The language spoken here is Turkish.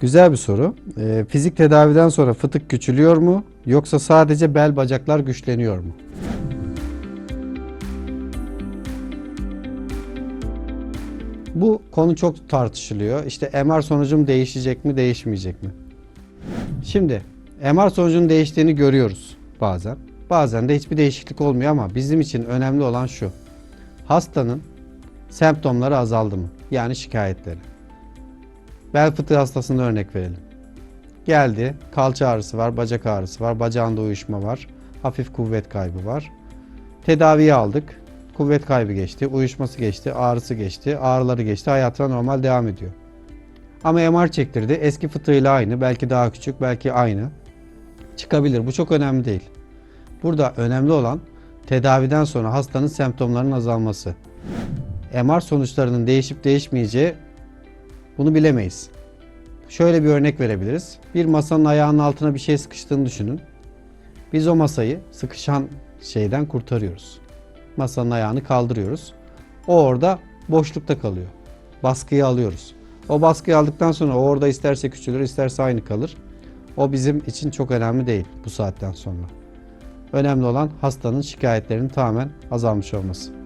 Güzel bir soru. Ee, fizik tedaviden sonra fıtık küçülüyor mu yoksa sadece bel bacaklar güçleniyor mu? Bu konu çok tartışılıyor. İşte MR sonucum değişecek mi, değişmeyecek mi? Şimdi MR sonucunun değiştiğini görüyoruz bazen. Bazen de hiçbir değişiklik olmuyor ama bizim için önemli olan şu. Hastanın semptomları azaldı mı? Yani şikayetleri. Bel fıtığı hastasına örnek verelim. Geldi, kalça ağrısı var, bacak ağrısı var, bacağında uyuşma var, hafif kuvvet kaybı var. Tedaviyi aldık. Kuvvet kaybı geçti, uyuşması geçti, ağrısı geçti, ağrıları geçti, hayatına normal devam ediyor. Ama MR çektirdi, eski fıtığıyla aynı, belki daha küçük, belki aynı. Çıkabilir, bu çok önemli değil. Burada önemli olan tedaviden sonra hastanın semptomlarının azalması. MR sonuçlarının değişip değişmeyeceği bunu bilemeyiz. Şöyle bir örnek verebiliriz. Bir masanın ayağının altına bir şey sıkıştığını düşünün. Biz o masayı sıkışan şeyden kurtarıyoruz. Masanın ayağını kaldırıyoruz. O orada boşlukta kalıyor. Baskıyı alıyoruz. O baskıyı aldıktan sonra o orada isterse küçülür, isterse aynı kalır. O bizim için çok önemli değil bu saatten sonra. Önemli olan hastanın şikayetlerinin tamamen azalmış olması.